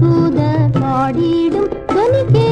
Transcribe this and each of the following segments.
பரிசுத்தர் பாடிடும் துணி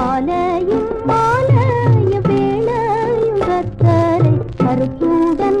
ஆலயம் ஆலய வேளையுகத்தரை கருப்பூடன்